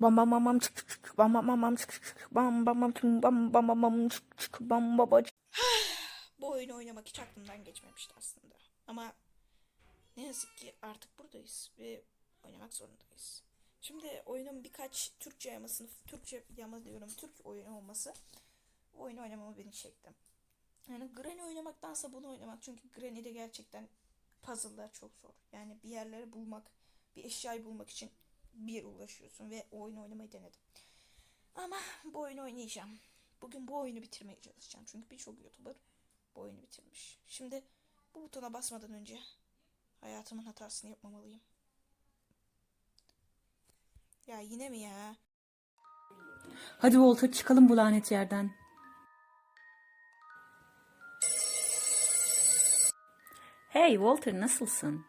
Bam bam bam bam çık çık çık bam bam bam bam çık çık bam bam bam tüm bam bam bam bam çık çık bam bam. Bu oyunu oynamak hiç aklımdan geçmemişti aslında. Ama ne yazık ki artık buradayız ve oynamak zorundayız. Şimdi oyunun birkaç Türkçe yamasını, Türkçe yama diyorum, Türk oyunu olması bu oyunu oynamamı beni çekti. Yani Granny oynamaktansa bunu oynamak çünkü Granny'de gerçekten puzzle'lar çok zor. Yani bir yerleri bulmak, bir eşyayı bulmak için bir ulaşıyorsun ve o oyunu oynamayı denedim. Ama bu oyunu oynayacağım. Bugün bu oyunu bitirmeye çalışacağım. Çünkü birçok YouTuber bu oyunu bitirmiş. Şimdi bu butona basmadan önce hayatımın hatasını yapmamalıyım. Ya yine mi ya? Hadi Walter çıkalım bu lanet yerden. Hey Walter nasılsın?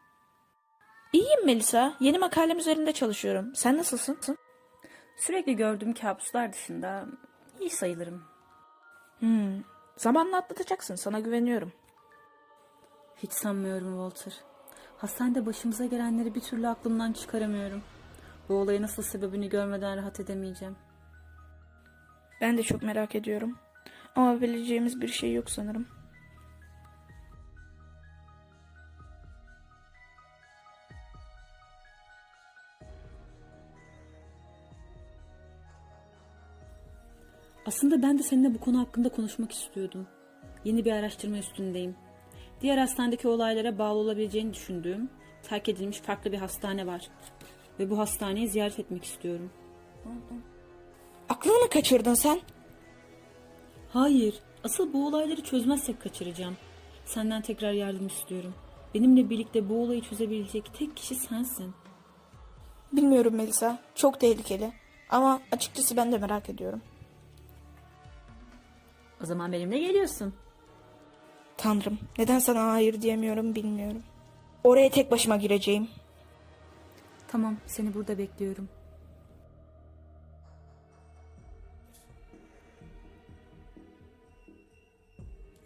İyiyim Melisa. Yeni makalem üzerinde çalışıyorum. Sen nasılsın? Sürekli gördüğüm kabuslar dışında iyi sayılırım. Hmm. Zamanla atlatacaksın. Sana güveniyorum. Hiç sanmıyorum Walter. Hastanede başımıza gelenleri bir türlü aklımdan çıkaramıyorum. Bu olayın nasıl sebebini görmeden rahat edemeyeceğim. Ben de çok merak ediyorum. Ama bileceğimiz bir şey yok sanırım. Aslında ben de seninle bu konu hakkında konuşmak istiyordum. Yeni bir araştırma üstündeyim. Diğer hastanedeki olaylara bağlı olabileceğini düşündüğüm terk edilmiş farklı bir hastane var. Ve bu hastaneyi ziyaret etmek istiyorum. Aklını mı kaçırdın sen? Hayır, asıl bu olayları çözmezsek kaçıracağım. Senden tekrar yardım istiyorum. Benimle birlikte bu olayı çözebilecek tek kişi sensin. Bilmiyorum Melisa. Çok tehlikeli. Ama açıkçası ben de merak ediyorum. O zaman benimle geliyorsun. Tanrım, neden sana hayır diyemiyorum bilmiyorum. Oraya tek başıma gireceğim. Tamam, seni burada bekliyorum.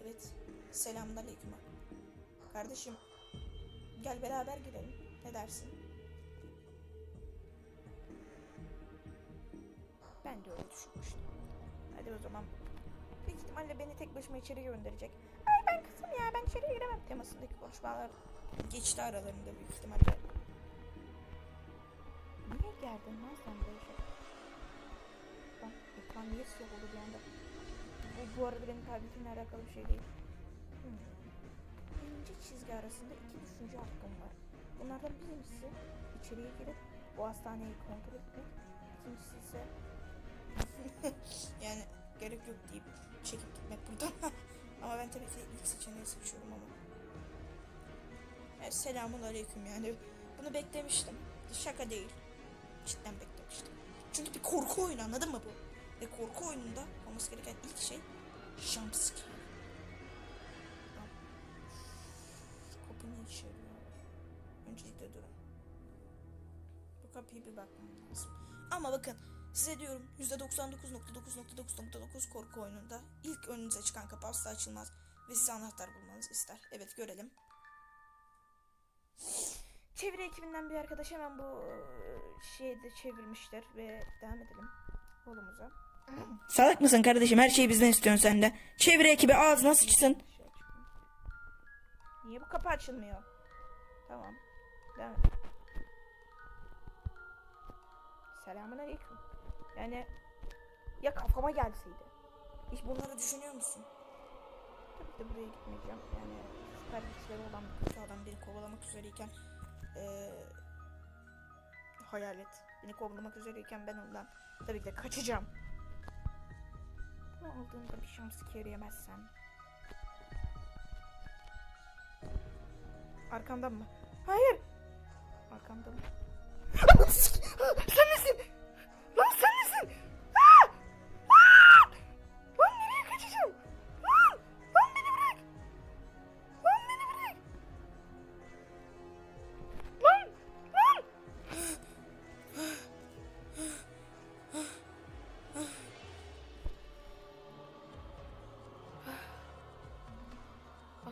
Evet, selamünaleyküm. Kardeşim, gel beraber girelim. Ne dersin? Ben de öyle düşünmüştüm. Hadi o zaman. Büyük ihtimalle beni tek başıma içeri gönderecek. Ay ben kızım ya, ben içeri giremem temasındaki konuşmalar geçti aralarında büyük ihtimalle. Niye geldin lan sen böyle? Lan ekran niye siyah oldu bir anda? Bu, bu arada benim tabletimle alakalı bir şey değil. Hmm. İnce çizgi arasında iki düşünce hakkım var. Bunlardan birincisi içeriye girip o hastaneyi kontrol etmek. İkincisi ise yani ben tabii ki ilk seçeneği seçiyorum ama. Evet, selamun aleyküm yani. Bunu beklemiştim. Şaka değil. Cidden beklemiştim. Çünkü bir korku oyunu anladın mı bu? Ve korku oyununda olması gereken ilk şey jumpscare. Kapı ne işe yarıyor? Öncelikle durun. Bu kapıya bir bakmam lazım. Ama bakın size diyorum %99.9.9.9 korku oyununda ilk önünüze çıkan kapı asla açılmaz ve size anahtar bulmanızı ister. Evet görelim. Çeviri ekibinden bir arkadaş hemen bu şeyi de çevirmişler ve devam edelim yolumuza. Salak mısın kardeşim? Her şeyi bizden istiyorsun sen de. Çeviri ekibi ağzına sıçsın. Niye bu kapı açılmıyor? Tamam. Devam edelim. Selamun aleyküm. Yani ya kafama gelseydi. Hiç bunları düşünüyor musun? Tabii ki de buraya gitmeyeceğim. Yani süper güçleri olan bir kötü adam beni kovalamak üzereyken eee hayalet beni kovalamak üzereyken ben ondan tabii ki de kaçacağım. Bunu aldığımda bir şans scare yemezsem. Arkamdan mı? Hayır. Arkamdan mı?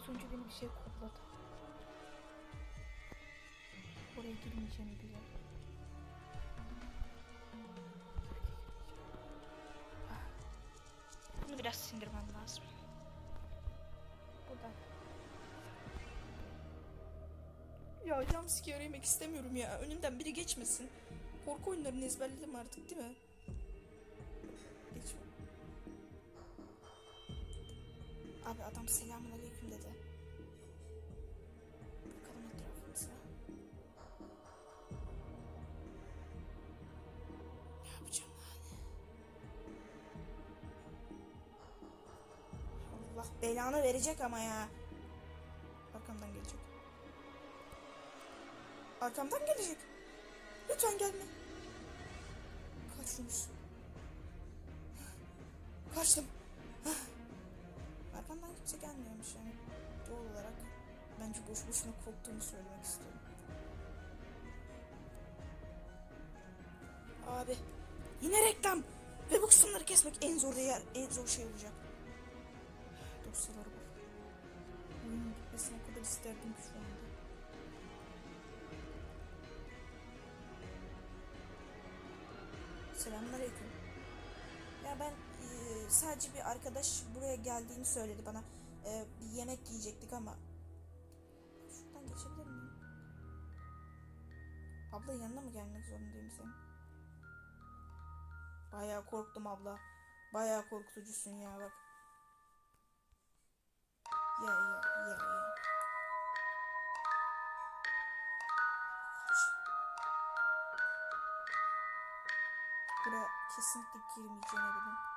Az önce beni bir şey kolladı. Oraya girmeyeceğimi biliyorum. Bunu biraz sindirmem lazım. Buradan. Ya jumpscare yemek istemiyorum ya. Önümden biri geçmesin. Korku oyunlarını ezberledim artık değil mi? Geç. Abi adam selamun aleyküm dedi. Bakalım etrafımıza. Ne yapacağım lan? Allah belanı verecek ama ya. Arkamdan gelecek. Arkamdan gelecek. Lütfen gelme. Kaç Yunus. Kaçtım. Arkamdan kimse gelmiyormuş yani. Doğal olarak bence boş boşuna korktuğumu söylemek istiyorum. Abi yine reklam. Ve bu kısımları kesmek en zor yer, en zor şey olacak. Dosyaları bul. Oyunun bitmesini o kadar isterdim ki şu anda. Selamünaleyküm. Ya ben eee, sadece bir arkadaş buraya geldiğini söyledi bana. Eee, bir yemek yiyecektik ama. Şuradan geçebilir miyim? Abla yanına mı gelmek zorundayım senin? Bayağı korktum abla. Bayağı korkutucusun ya bak. Ya ya ya ya. Buraya kesinlikle girmeyeceğine eminim.